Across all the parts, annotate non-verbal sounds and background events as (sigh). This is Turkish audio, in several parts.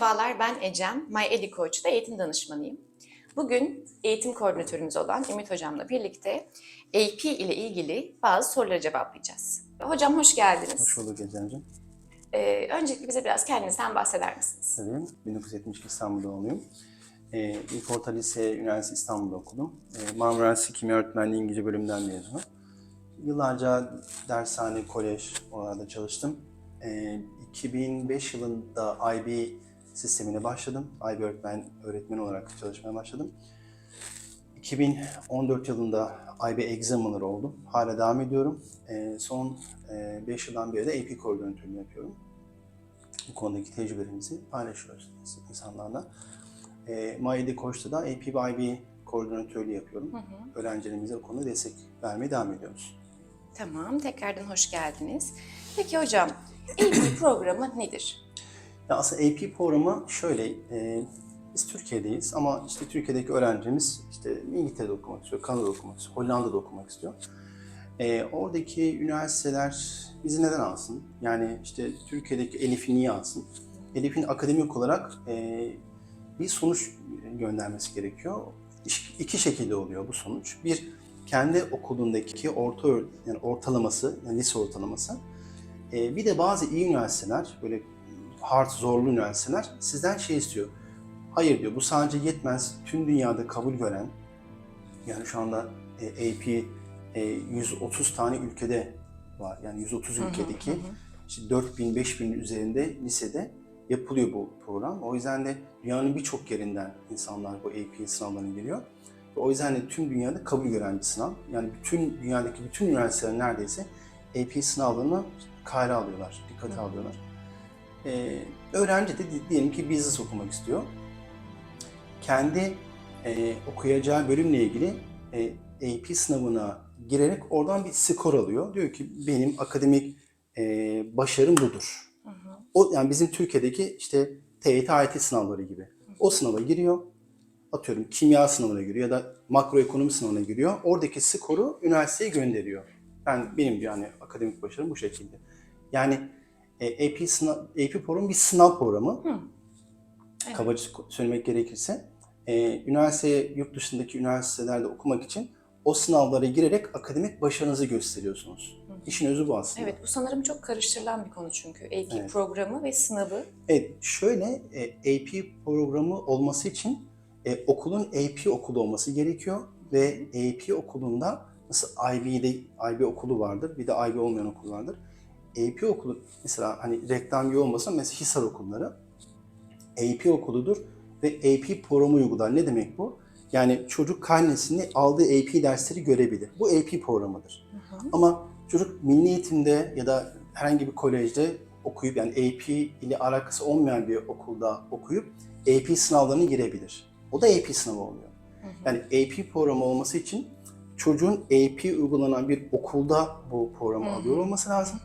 Merhabalar, ben Ecem. My Coach'ta eğitim danışmanıyım. Bugün eğitim koordinatörümüz olan Ümit Hocam'la birlikte AP ile ilgili bazı soruları cevaplayacağız. Hocam hoş geldiniz. Hoş bulduk Ecem'ciğim. Ee, öncelikle bize biraz kendinizden bahseder misiniz? Tabii. 1972 İstanbul doğumluyum. Ee, ilk orta lise Üniversitesi İstanbul'da okudum. Ee, Marmara Üniversitesi Kimya Öğretmenliği İngilizce bölümünden mezunum. Yıllarca dershane, kolej oralarda çalıştım. Ee, 2005 yılında IB sistemine başladım. IB öğretmen, öğretmen olarak çalışmaya başladım. 2014 yılında IB Examiner oldum. Hala devam ediyorum. Ee, son 5 yıldan beri de AP koordinatörlüğü yapıyorum. Bu konudaki tecrübelerimizi paylaşıyoruz insanlarla. E, MyED Koç'ta da AP ve IB koordinatörlüğü yapıyorum. Öğrencilerimize bu konuda destek vermeye devam ediyoruz. Tamam, tekrardan hoş geldiniz. Peki hocam, AP programı nedir? Ya aslında AP programı şöyle, e, biz Türkiye'deyiz ama işte Türkiye'deki öğrencimiz işte İngiltere'de okumak istiyor, Kanada'da okumak istiyor, Hollanda'da okumak istiyor. E, oradaki üniversiteler bizi neden alsın? Yani işte Türkiye'deki Elif'i niye alsın? Elif'in akademik olarak e, bir sonuç göndermesi gerekiyor. İki şekilde oluyor bu sonuç. Bir, kendi okulundaki orta yani ortalaması, yani lise ortalaması. E, bir de bazı iyi üniversiteler, böyle hard, zorlu üniversiteler sizden şey istiyor. Hayır diyor, bu sadece yetmez. Tüm dünyada kabul gören, yani şu anda e, AP e, 130 tane ülkede var. Yani 130 ülkedeki işte 4000 5000 üzerinde lisede yapılıyor bu program. O yüzden de dünyanın birçok yerinden insanlar bu AP sınavlarına giriyor. Ve O yüzden de tüm dünyada kabul gören bir sınav. Yani bütün dünyadaki bütün üniversiteler neredeyse AP sınavlarını kayda alıyorlar, dikkate alıyorlar. Ee, öğrenci de di- diyelim ki business okumak istiyor. Kendi e, okuyacağı bölümle ilgili e, AP sınavına girerek oradan bir skor alıyor. Diyor ki benim akademik e, başarım budur. O yani bizim Türkiye'deki işte TYT, AYT sınavları gibi. O sınava giriyor. Atıyorum kimya sınavına giriyor ya da makroekonomi sınavına giriyor. Oradaki skoru üniversiteye gönderiyor. Ben benim yani akademik başarım bu şekilde. Yani e, AP sınav AP programı bir sınav programı. Evet. Kabaca söylemek gerekirse e, üniversiteye yurt dışındaki üniversitelerde okumak için o sınavlara girerek akademik başarınızı gösteriyorsunuz. İşin özü bu aslında. Evet, bu sanırım çok karıştırılan bir konu çünkü. AP Evet. programı ve sınavı. Evet, şöyle e, AP programı olması için e, okulun AP okulu olması gerekiyor ve AP okulunda nasıl IB'de IB okulu vardır, bir de IB olmayan okul vardır. AP okulu mesela hani reklam gibi olmasa mesela Hisar okulları AP okuludur ve AP programı uygular. Ne demek bu? Yani çocuk karnesini aldığı AP dersleri görebilir. Bu AP programıdır. Ama çocuk milli eğitimde ya da herhangi bir kolejde okuyup yani AP ile alakası olmayan bir okulda okuyup AP sınavlarına girebilir. O da AP sınavı oluyor. Yani AP programı olması için çocuğun AP uygulanan bir okulda bu programı alıyor olması lazım.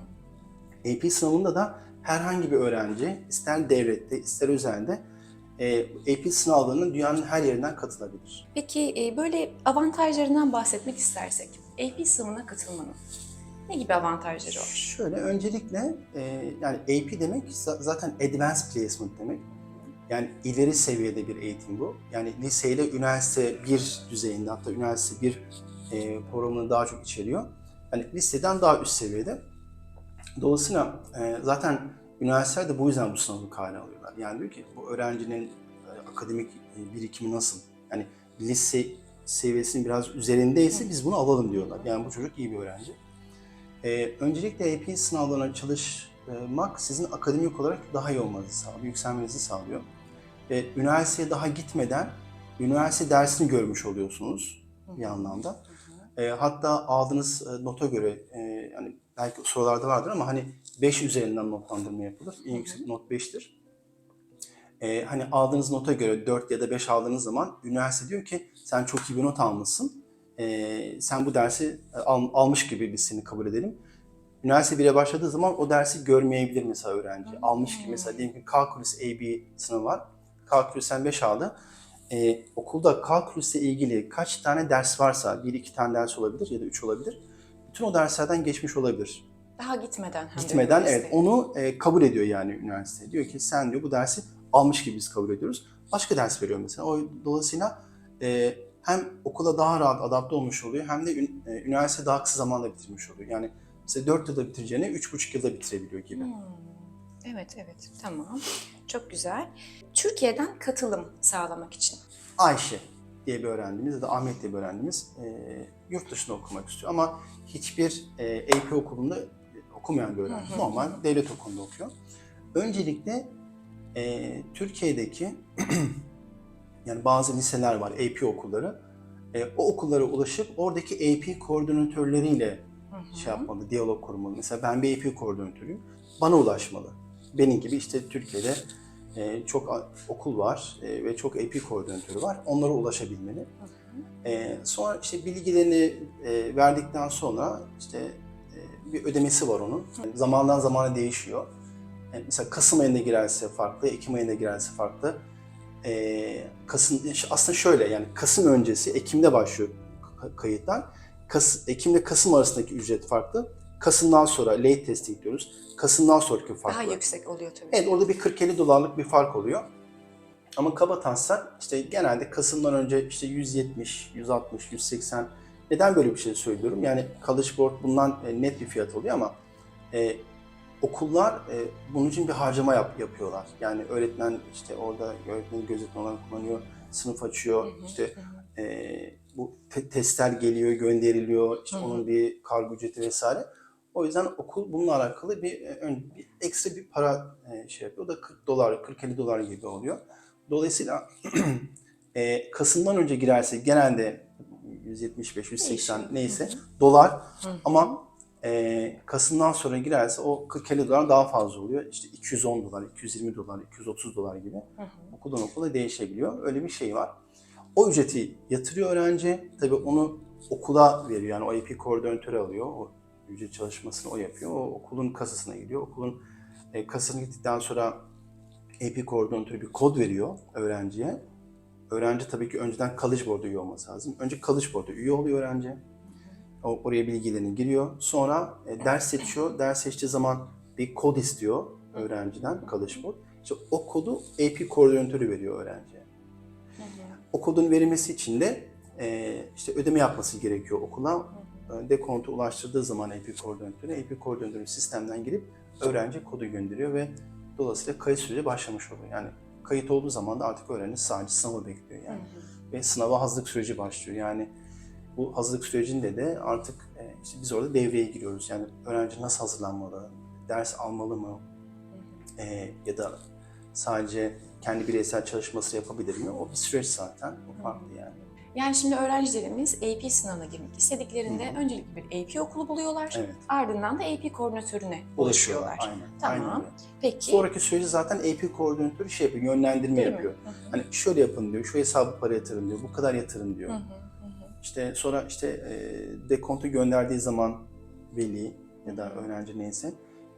AP sınavında da herhangi bir öğrenci ister devlette ister özelde e, AP sınavlarının dünyanın her yerinden katılabilir. Peki e, böyle avantajlarından bahsetmek istersek, AP sınavına katılmanın ne gibi avantajları var? Şöyle öncelikle e, yani AP demek za- zaten advanced placement demek. Yani ileri seviyede bir eğitim bu. Yani liseyle üniversite bir düzeyinde hatta üniversite bir programını daha çok içeriyor. Yani liseden daha üst seviyede. Dolayısıyla e, zaten üniversiteler de bu yüzden bu sınavı kale alıyorlar. Yani diyor ki bu öğrencinin e, akademik e, birikimi nasıl? Yani lise seviyesinin biraz üzerindeyse biz bunu alalım diyorlar. Yani bu çocuk iyi bir öğrenci. Ee, öncelikle AP sınavlarına çalışmak sizin akademik olarak daha iyi olmanızı sağlıyor, yükselmenizi sağlıyor. Ve üniversiteye daha gitmeden üniversite dersini görmüş oluyorsunuz bir anlamda. Ee, hatta aldığınız e, nota göre, e, yani belki sorularda vardır ama hani 5 üzerinden notlandırma yapılır. En yüksek not 5'tir. Ee, hani aldığınız nota göre 4 ya da 5 aldığınız zaman üniversite diyor ki sen çok iyi bir not almışsın. Ee, sen bu dersi e, al- almış gibi biz seni kabul edelim. Üniversite 1'e başladığı zaman o dersi görmeyebilir mesela öğrenci. Almış ki mesela diyelim ki kalkülüs AB sınavı var. Kalkülüsten 5 aldı. Ee, okulda kalkülüsle ilgili kaç tane ders varsa, bir iki tane ders olabilir ya da üç olabilir. Bütün o derslerden geçmiş olabilir. Daha gitmeden hem de Gitmeden evet onu e, kabul ediyor yani üniversite. Diyor ki sen diyor bu dersi almış gibi biz kabul ediyoruz. Başka ders veriyor mesela. O dolayısıyla e, hem okula daha rahat adapte olmuş oluyor hem de ün- e, üniversite daha kısa zamanda bitirmiş oluyor. Yani mesela 4 yılda bitireceğini 3,5 yılda bitirebiliyor gibi. Hmm, Evet, evet. Tamam. Çok güzel. Türkiye'den katılım sağlamak için. Ayşe diye bir öğrencimiz ya da Ahmet diye bir öğrencimiz e, yurt dışında okumak istiyor ama hiçbir e, AP okulunda okumayan bir öğrenci. Hı hı. Normal devlet okulunda okuyor. Öncelikle e, Türkiye'deki (clears throat) yani bazı liseler var, AP okulları. E, o okullara ulaşıp oradaki AP koordinatörleriyle Hı hı. şey yapmalı, diyalog kurmalı. Mesela ben bir AP koordinatörüyüm, bana ulaşmalı. Benim gibi işte Türkiye'de e, çok okul var e, ve çok AP koordinatörü var. Onlara ulaşabilmeli. Hı hı. E, sonra işte bilgilerini e, verdikten sonra işte e, bir ödemesi var onun. Zamandan zamana değişiyor. E, mesela Kasım ayında girerse farklı, Ekim ayında girerse farklı. E, Kasım aslında şöyle yani Kasım öncesi Ekim'de başlıyor kayıtlar. Kas, Ekim'le Kasım arasındaki ücret farklı. Kasım'dan sonra late testing diyoruz. Kasım'dan sonraki farklı. Daha yüksek oluyor tabii. Evet orada bir 40-50 dolarlık bir fark oluyor. Ama kaba taslak işte genelde Kasım'dan önce işte 170, 160, 180 neden böyle bir şey söylüyorum? Yani College Board bundan e, net bir fiyat oluyor ama e, okullar e, bunun için bir harcama yap, yapıyorlar. Yani öğretmen işte orada öğretmenin gözetmen olarak kullanıyor, sınıf açıyor, Hı hı, işte hı. e, bu te- testler geliyor, gönderiliyor, işte Hı hı. onun bir kargo ücreti vesaire. O yüzden okul bununla alakalı bir, e, bir ekstra bir para e, şey yapıyor. O da 40 dolar, 40-50 dolar gibi oluyor. Dolayısıyla (clears throat) e, Kasım'dan önce girerse genelde 175, 180 Değişiyor. neyse dolar Hı ama e, Kasım'dan sonra girerse o 40-50 dolar daha fazla oluyor. İşte 210 dolar, 220 dolar, 230 dolar gibi Hı hı. okuldan okula değişebiliyor. Öyle bir şey var. O ücreti yatırıyor öğrenci. Tabii onu okula veriyor. Yani o AP koordinatörü alıyor. O ücret çalışmasını o yapıyor. O okulun kasasına gidiyor. Okulun e, kasasına gittikten sonra AP koordinatörü bir kod veriyor öğrenciye. Öğrenci tabii ki önceden College Board'a üye olması lazım. Önce College Board'a üye oluyor öğrenci. O, oraya bilgilerini giriyor. Sonra e, ders seçiyor. Ders seçtiği zaman bir kod istiyor öğrenciden College Board. İşte o kodu AP koordinatörü veriyor öğrenciye. O kodun verilmesi için de e, işte ödeme yapması gerekiyor okula. Hı Dekontu ulaştırdığı zaman AP koordinatörü, AP koordinatörü sistemden girip öğrenci kodu gönderiyor ve dolayısıyla kayıt süreci başlamış oluyor. Yani kayıt olduğu zaman da artık öğrenci sadece sınavı bekliyor Hı yani. hı. Ve sınava hazırlık süreci başlıyor. Yani bu hazırlık sürecinde de artık e, işte biz orada devreye giriyoruz. Yani öğrenci nasıl hazırlanmalı, ders almalı mı Hı hı. e, ya da sadece kendi bireysel çalışması yapabilir mi? O bir süreç zaten. O farklı yani. Yani şimdi öğrencilerimiz AP sınavına girmek istediklerinde Hı öncelikle bir AP okulu buluyorlar. Evet. Ardından da AP koordinatörüne ulaşıyorlar. Aynen. Tamam. Aynen. Peki. Sonraki süreci zaten AP koordinatörü şey yapıyor, yönlendirme Değil mi? yapıyor. Hı hı. Hani şöyle yapın diyor, şu hesabı para yatırın diyor, bu kadar yatırın diyor. Hı hı. İşte sonra işte e, dekontu gönderdiği zaman veli ya da öğrenci neyse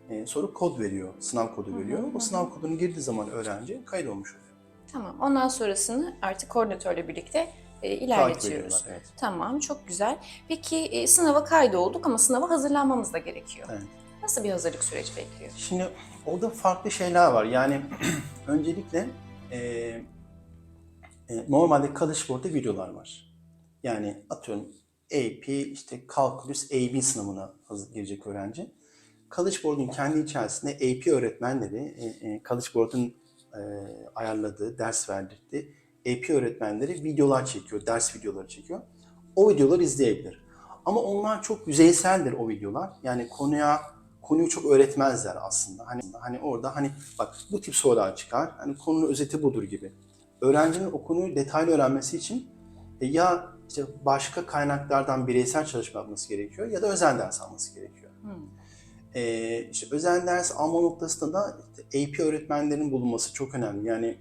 e, sonra kod veriyor, sınav kodu Hı hı, veriyor. hı O sınav kodunu girdiği zaman öğrenci kaydolmuş oluyor. Tamam. Ondan sonrasını artık koordinatörle birlikte e, ilerletiyoruz. Evet. Tamam, çok güzel. Peki e, sınava kaydolduk ama sınava hazırlanmamız da gerekiyor. Evet. Nasıl bir hazırlık süreci bekliyor? Şimdi orada farklı şeyler var. Yani (clears throat) öncelikle e, e, normalde College Board'da videolar var. Yani atıyorum AP, işte Calculus AB sınavına girecek öğrenci. Board'un kendi içerisinde AP öğretmenleri, e, e, Board'un e, ayarladığı, ders verdirdiği AP öğretmenleri videolar çekiyor, ders videoları çekiyor. O videoları izleyebilir. Ama onlar çok yüzeyseldir o videolar. Yani konuya konuyu çok öğretmezler aslında. Hani hani orada hani bak bu tip sorular çıkar. Hani konunun özeti budur gibi. Öğrencinin o konuyu detaylı öğrenmesi için e, ya işte başka kaynaklardan bireysel çalışma yapması gerekiyor ya da özel ders alması gerekiyor. Hı. Ee, işte özel ders alma noktasında da işte AP öğretmenlerin bulunması çok önemli. Yani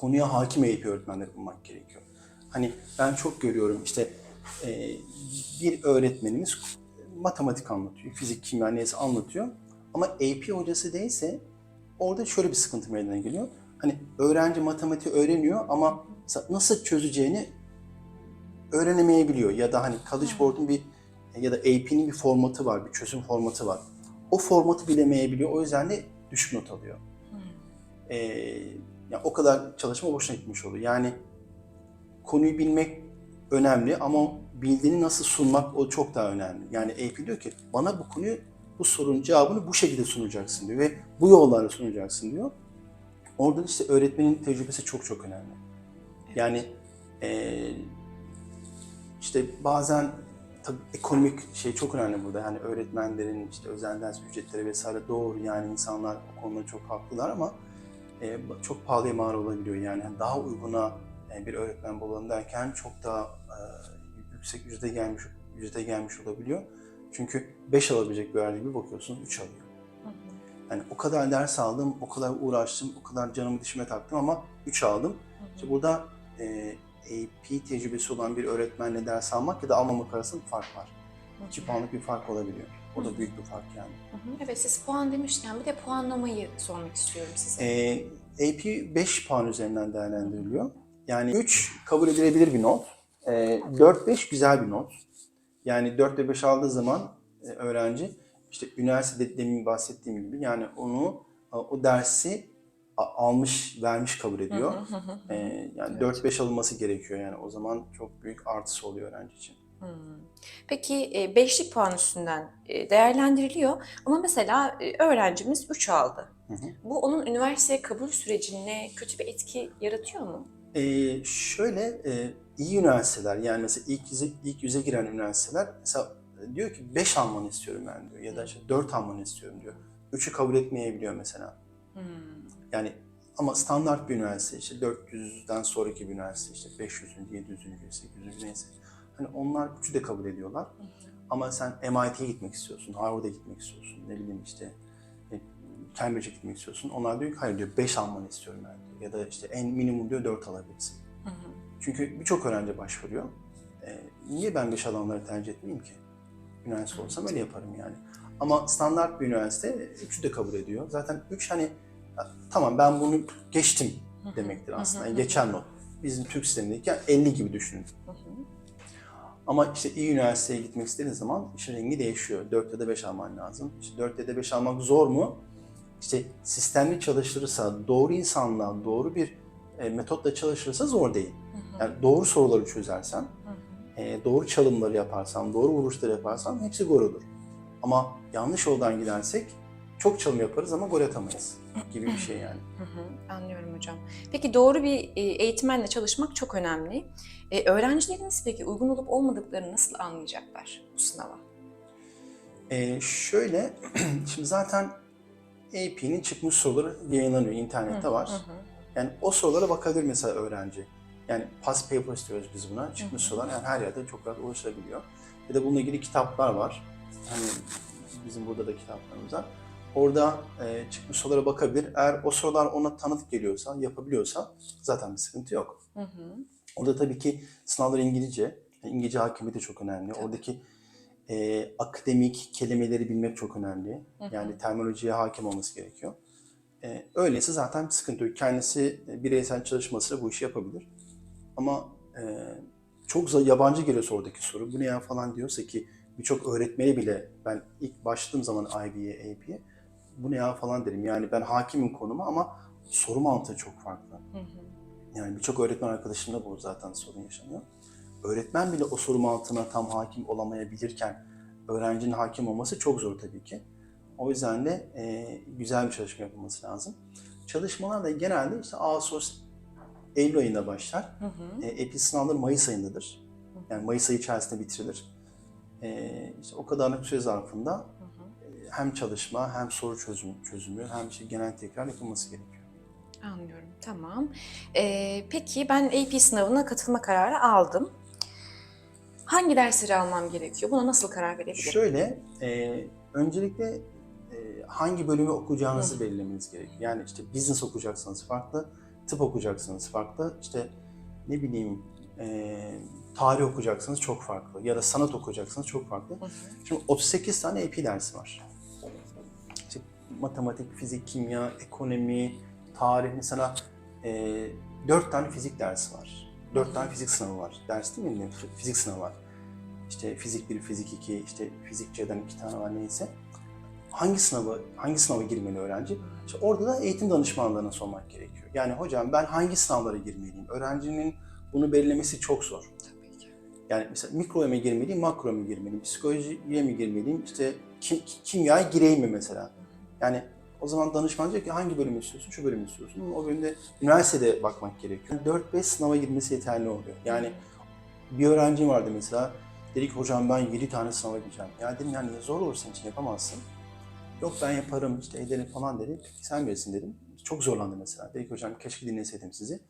konuya hakim AP öğretmenleri bulmak gerekiyor. Hani ben çok görüyorum işte e, bir öğretmenimiz matematik anlatıyor, fizik, kimya neyse anlatıyor. Ama AP hocası değilse orada şöyle bir sıkıntı meydana geliyor. Hani öğrenci matematiği öğreniyor ama nasıl çözeceğini öğrenemeyebiliyor. Ya da hani College Board'un bir ya da AP'nin bir formatı var, bir çözüm formatı var. O formatı bilemeyebiliyor. O yüzden de düşük not alıyor. Hı. Ee, ya o kadar çalışma boşuna gitmiş oluyor. Yani konuyu bilmek önemli ama bildiğini nasıl sunmak o çok daha önemli. Yani AP diyor ki bana bu konuyu bu sorunun cevabını bu şekilde sunacaksın diyor ve bu yollarla sunacaksın diyor. Orada işte öğretmenin tecrübesi çok çok önemli. Yani eee, işte bazen tabii ekonomik şey çok önemli burada. Yani öğretmenlerin işte özel ders ücretleri vesaire doğru yani insanlar o konuda çok haklılar ama e, çok pahalıya mal olabiliyor. Yani daha uyguna e, bir öğretmen bulalım derken çok daha e, yüksek ücrete gelmiş ücrete gelmiş olabiliyor. Çünkü 5 alabilecek bir öğrenci bir bakıyorsun 3 alıyor. Yani o kadar ders aldım, o kadar uğraştım, o kadar canımı dişime taktım ama 3 aldım. İşte burada e, AP tecrübesi olan bir öğretmenle ders almak ya da almamak arasında bir fark var. 2 puanlık bir fark olabiliyor. O da büyük bir fark yani. Hı hı. Evet siz puan demişken bir de puanlamayı sormak istiyorum size. Ee, AP 5 puan üzerinden değerlendiriliyor. Yani 3 kabul edilebilir bir not. Ee, 4-5 güzel bir not. Yani 4 ve 5 aldığı zaman e, öğrenci işte üniversitede demin bahsettiğim gibi yani onu o dersi almış, vermiş kabul ediyor. Ee, yani Evet. 4-5 alınması gerekiyor yani o zaman çok büyük artısı oluyor öğrenci için. Hmm. Peki e, beşlik puan üstünden e, değerlendiriliyor ama mesela e, öğrencimiz 3 aldı. Hı hı. Bu onun üniversiteye kabul sürecine kötü bir etki yaratıyor mu? Ee, şöyle e, iyi üniversiteler yani mesela ilk yüze, ilk yüze giren üniversiteler mesela e, diyor ki 5 almanı istiyorum ben diyor ya da işte 4 almanı istiyorum diyor. 3'ü kabul etmeyebiliyor mesela. Hmm. Yani ama standart bir üniversite işte 400'den sonraki bir üniversite işte 500. 700. 800. neyse. Hani onlar 3'ü de kabul ediyorlar. Ama sen MIT'ye gitmek istiyorsun, Harvard'a gitmek istiyorsun, ne bileyim işte e, Cambridge'e gitmek istiyorsun. Onlar diyor ki hayır diyor 5 almanı istiyorum ben diyor. Ya da işte en minimum diyor 4 alabilirsin. Hı hı. Çünkü birçok öğrenci başvuruyor. E, niye ben 5 alanları tercih etmeyeyim ki? Üniversite olsam öyle yaparım yani. Ama standart bir üniversite 3'ü de kabul ediyor. Zaten 3 hani tamam ben bunu geçtim demektir aslında. Yani geçen not. Bizim Türk sistemindeki 50 gibi düşünün. Ama işte iyi üniversiteye gitmek istediğin zaman işin rengi değişiyor. 4 ya da 5 alman lazım. İşte 4 ya da 5 almak zor mu? İşte sistemli çalışılırsa, doğru insanla, doğru bir e, metotla çalışılırsa zor değil. Yani doğru soruları çözersen, e, doğru çalımları yaparsan, doğru vuruşları yaparsan hepsi gol olur. Ama yanlış yoldan gidersek çok çalım yaparız ama gol atamayız gibi bir şey yani. Hı hı, anlıyorum hocam. Peki doğru bir e, eğitmenle çalışmak çok önemli. E, öğrencilerimiz peki uygun olup olmadıklarını nasıl anlayacaklar bu sınava? E, şöyle, (clears throat) şimdi zaten AP'nin çıkmış soruları yayınlanıyor, internette var. Hı hı. Yani o sorulara bakabilir mesela öğrenci. Yani past paper istiyoruz biz buna. Çıkmış sorular yani her yerde çok rahat ulaşılabiliyor. Ya da bununla ilgili kitaplar var. Hani bizim burada da kitaplarımız var. Orada e, çıkmış sorulara bakabilir. Eğer o sorular ona tanıdık geliyorsa, yapabiliyorsa zaten bir sıkıntı yok. Hı hı. Orada tabii ki sınavlar İngilizce. İngilizce hakimiyeti çok önemli. Tabii. Oradaki e, akademik kelimeleri bilmek çok önemli. Hı hı. Yani terminolojiye hakim olması gerekiyor. E, öyleyse zaten bir sıkıntı yok. Kendisi e, bireysel çalışmasıyla bu işi yapabilir. Ama e, çok yabancı geliyorsa oradaki soru, bu ne ya falan diyorsa ki birçok öğretmeni bile ben ilk başladığım zaman IB'ye, AP'ye bu ne ya falan derim. Yani ben hakimim konuma ama soru mantığı çok farklı. Hı hı. Yani birçok öğretmen arkadaşımda bu zaten sorun yaşanıyor. Öğretmen bile o soru mantığına tam hakim olamayabilirken öğrencinin hakim olması çok zor tabii ki. O yüzden de e, güzel bir çalışma yapılması lazım. Çalışmalar da genelde işte Ağustos, Eylül ayında başlar. Hı hı. E, EPI sınavları Mayıs ayındadır. Yani Mayıs ayı içerisinde bitirilir. E, işte o kadarlık süre zarfında hem çalışma hem soru çözüm, çözümü hem işte genel tekrar yapılması gerekiyor. Anlıyorum, tamam. Ee, peki ben AP sınavına katılma kararı aldım. Hangi dersleri almam gerekiyor? Buna nasıl karar verebilirim? Şöyle, e, öncelikle e, hangi bölümü okuyacağınızı belirlemeniz gerekiyor. Yani işte business okuyacaksanız farklı, tıp okuyacaksanız farklı, işte ne bileyim e, tarih okuyacaksanız çok farklı ya da sanat okuyacaksanız çok farklı. Hı. Şimdi 38 tane AP dersi var. Matematik, fizik, kimya, ekonomi, tarih mesela e, 4 tane fizik dersi var. 4 tane fizik sınavı var. Ders değil mi? Fizik sınavı var. İşte fizik 1, fizik 2, işte fizik C'den 2 tane var neyse. hangi sınavı hangi sınava girmeli öğrenci? İşte orada da eğitim danışmanlarına sormak gerekiyor. Yani hocam ben hangi sınavlara girmeliyim? Öğrencinin bunu belirlemesi çok zor. Tabii ki. Yani mesela mikroya mı girmeliyim, makroya mı girmeliyim, psikolojiye mi girmeliyim, işte ki, kimyaya gireyim mi mesela? Yani o zaman danışman diyor ki hangi bölümü istiyorsun, şu bölümü istiyorsun. O bölümde üniversitede bakmak gerekiyor. 4-5 sınava girmesi yeterli oluyor. Yani bir öğrencim vardı mesela, dedi ki hocam ben 7 tane sınava gireceğim. Ya dedim yani zor olur senin için yapamazsın. Yok ben yaparım işte ederim falan dedi. Sen bilirsin dedim. Çok zorlandı mesela. Dedi ki hocam keşke dinleseydim sizi.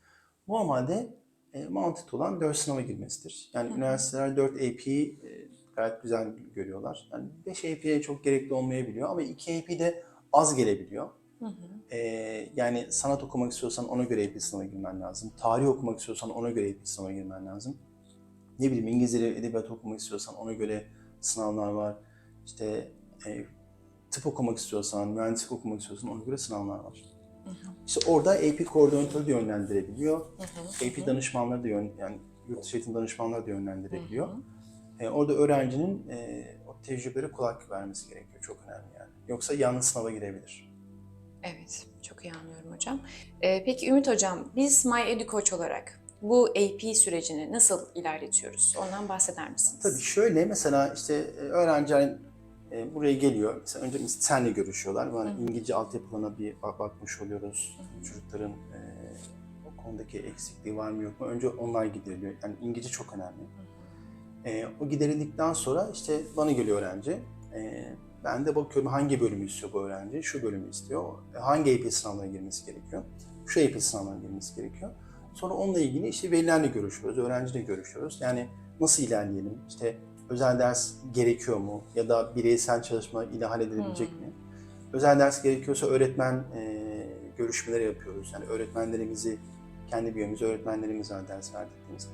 Normalde e, mantıklı olan 4 sınava girmesidir. Yani üniversiteler 4 AP'yi e, gayet güzel görüyorlar. Yani 5 AP'ye çok gerekli olmayabiliyor ama 2 AP de az gelebiliyor. Hı hı. E, yani sanat okumak istiyorsan ona göre AP sınavına girmen lazım. Tarih okumak istiyorsan ona göre AP sınavına girmen lazım. Ne bileyim İngilizce edebiyat okumak istiyorsan ona göre sınavlar var. İşte e, tıp okumak istiyorsan, mühendislik okumak istiyorsan ona göre sınavlar var. İşte orada AP koordinatörü de yönlendirebiliyor. AP danışmanları da yön, yani yurt dışı eğitim danışmanları da yönlendirebiliyor. E, orada öğrencinin e, tecrübeleri kulak vermesi gerekiyor. Çok önemli yani. Yoksa yanlış sınava girebilir. Evet, çok iyi anlıyorum hocam. Ee, peki Ümit hocam, biz My EduCoach olarak bu AP sürecini nasıl ilerletiyoruz? Ondan bahseder misiniz? Tabii şöyle mesela işte e, öğrenciler e, buraya geliyor. Mesela önce biz senle görüşüyorlar. Yani İngilizce altyapılarına bir bak- bakmış oluyoruz. Çocukların e, o konudaki eksikliği var mı yok mu? Önce onlar gideriliyor. Yani İngilizce çok önemli. E, o giderildikten sonra işte bana geliyor öğrenci. E, ben de bakıyorum hangi bölümü istiyor bu öğrenci. Şu bölümü istiyor. E, hangi AP sınavına girmesi gerekiyor. Şu AP sınavına girmesi gerekiyor. Sonra onunla ilgili işte velilerle görüşüyoruz, öğrenciyle görüşüyoruz. Yani nasıl ilerleyelim? İşte özel ders gerekiyor mu? Ya da bireysel çalışma ile halledilebilecek mi? Özel ders gerekiyorsa öğretmen e, görüşmeleri yapıyoruz. Yani öğretmenlerimizi, kendi biyomuz öğretmenlerimiz var ders verdiğimiz.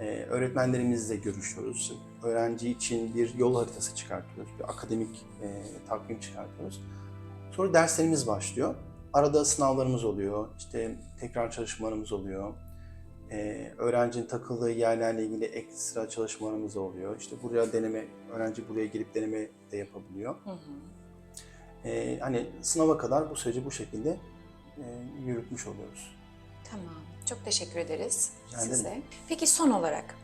E, öğretmenlerimizle görüşüyoruz. Öğrenci için bir yol haritası çıkartıyoruz. Bir akademik e, takvim çıkartıyoruz. Sonra derslerimiz başlıyor. Arada sınavlarımız oluyor. İşte tekrar çalışmalarımız oluyor. Ee, öğrencinin takıldığı yerlerle ilgili ekstra çalışmalarımız oluyor. İşte buraya deneme, öğrenci buraya gelip deneme de yapabiliyor. Hı hı. Ee, hani sınava kadar bu süreci bu şekilde e, yürütmüş oluyoruz. Tamam, çok teşekkür ederiz ederim. size. Peki son olarak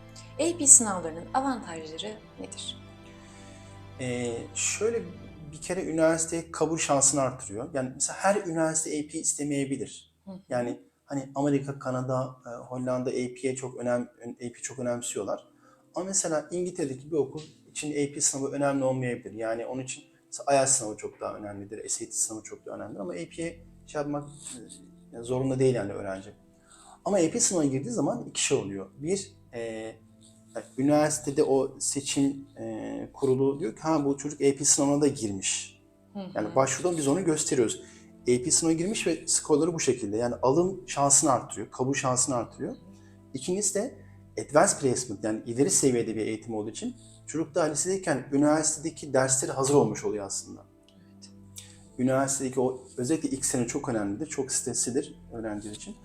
AP sınavlarının avantajları nedir? Ee, şöyle bir kere üniversiteye kabul şansını artırıyor. Yani mesela her üniversite AP istemeyebilir. Yani hani Amerika, Kanada, e, Hollanda AP'ye çok önem AP çok önemsiyorlar. Ama mesela İngiltere'deki bir okul için AP sınavı önemli olmayabilir. Yani onun için IELTS sınavı çok daha önemlidir, SAT sınavı çok daha önemlidir ama AP'ye şey yapmak e, zorunda değil yani öğrenci. Ama AP sınavına girdiği zaman iki şey oluyor. Bir, e, yani üniversitede o seçim e, kurulu diyor ki ha bu çocuk AP sınavına da girmiş. Yani başvuruda biz onu gösteriyoruz. AP sınavına girmiş ve skorları bu şekilde. Yani alım şansını artırıyor, kabul şansını artırıyor. İkincisi de advanced placement yani ileri seviyede bir eğitim olduğu için çocuk daha lisedeyken üniversitedeki dersleri hazır olmuş oluyor aslında. Üniversitedeki o özellikle ilk sene çok önemlidir, çok streslidir öğrenciler için.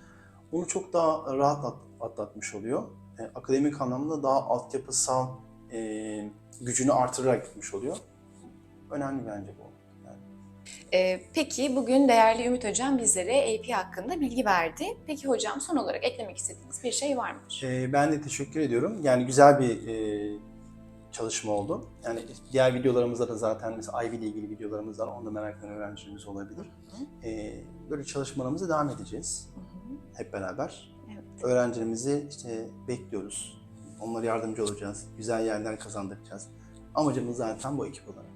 Bunu çok daha rahat at- atlatmış oluyor. E, akademik anlamda daha altyapısal e, gücünü artırarak gitmiş oluyor. Önemli bence bu. Yani. Ee, peki bugün değerli Ümit hocam bizlere AP hakkında bilgi verdi. Peki hocam son olarak eklemek istediğiniz bir şey var mıdır? Ee, ben de teşekkür ediyorum. Yani güzel bir e, çalışma oldu. Yani diğer videolarımızda da zaten mesela Ivy ile ilgili videolarımız var. Onda merak eden öğrencilerimiz olabilir. Ee, böyle çalışmalarımıza devam edeceğiz Hı hı. hep beraber. Evet. Öğrencilerimizi işte bekliyoruz. Onlara yardımcı olacağız. Güzel yerler kazandıracağız. Amacımız zaten bu ekip olarak.